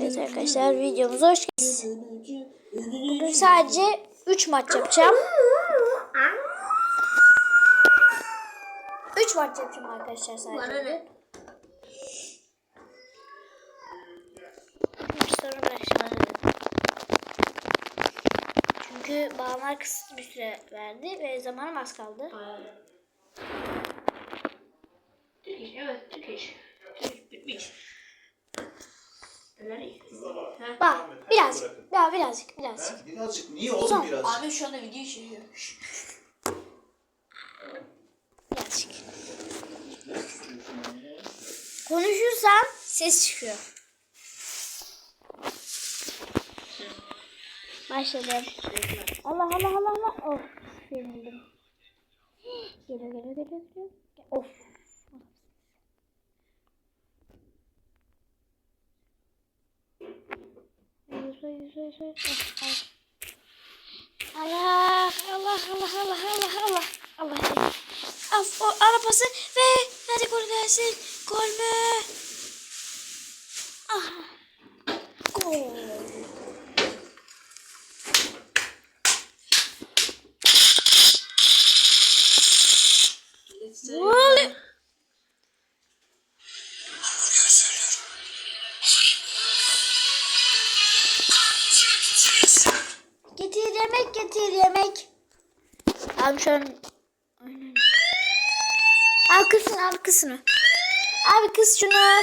Evet arkadaşlar videomuza hoş geldiniz. Bugün sadece 3 maç yapacağım. 3 maç yapacağım arkadaşlar sadece. Maçları başlamadı. Çünkü bağımlar kısıtlı bir süre verdi ve zamanım az kaldı. Evet Türkiş. Ha. Bak birazcık, daha birazcık, birazcık. Ha, Birazcık niye oğlum Son. birazcık? Abi şu anda video çekiyor. Birazcık. Konuşursam ses çıkıyor. Başladım. Allah Allah Allah Allah. Of. Yenildim. Geliyor geliyor. geliyor. Of. Yüzü yüzü. Of, of. Allah Allah Allah Allah Allah Allah Allah. Af o arabası ve hadi gol gelsin. Gol mü? Yemek getir yemek. Abi şu an. Al kızsın al kızını. Abi kız şunu.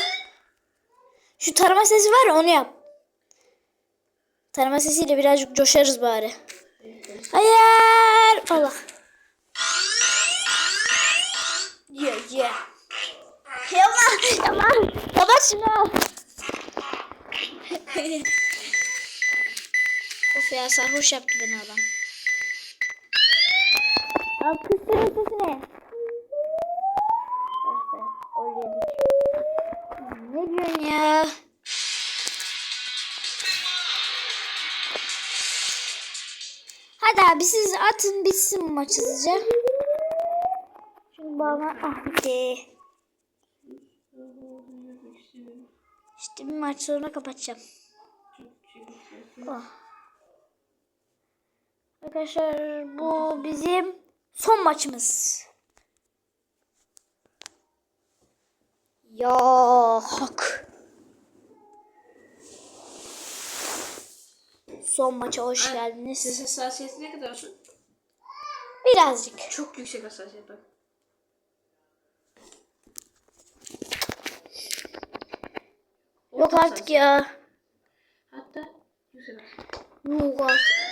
Şu tarama sesi var ya onu yap. Tarama sesiyle birazcık coşarız bari. Hayır. Allah. Ye ye. Yalan yalan. Yalan şunu. ya sarhoş yaptı beni adam. Al kız senin sesine. Ah be, yedik. Ne diyorsun ya? Hadi abi siz atın bitsin bu maç hızlıca. Şimdi bana ah bitti. İşte bir maç sonra kapatacağım. Oh. Arkadaşlar bu bizim son maçımız. Ya hak. Son maça hoş geldiniz. Ses hassasiyeti ne kadar olsun? Birazcık. Çok yüksek hassasiyet bak. Yok artık ya. Hatta yüksek hassasiyet. Yok artık.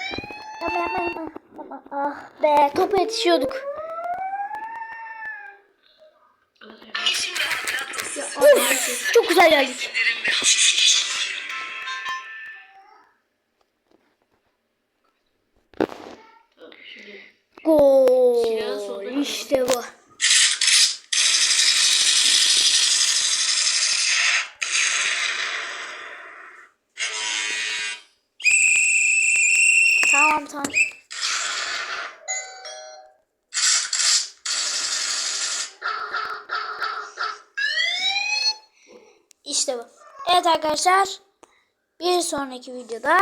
Yapma yapma yapma. Ah be topa yetişiyorduk. Of, çok güzel geldik. Gol. İşte bu. Tamam tamam. İşte bu. Evet arkadaşlar. Bir sonraki videoda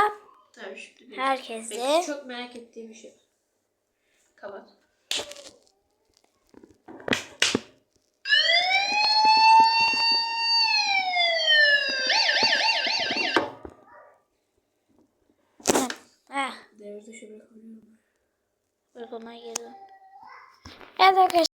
tabii şimdi. bir- herkese Peki, çok merak ettiğim bir şey. Kapat. Dışı bırakabiliyor muyum? bırak ona geri dön. Evet arkadaşlar.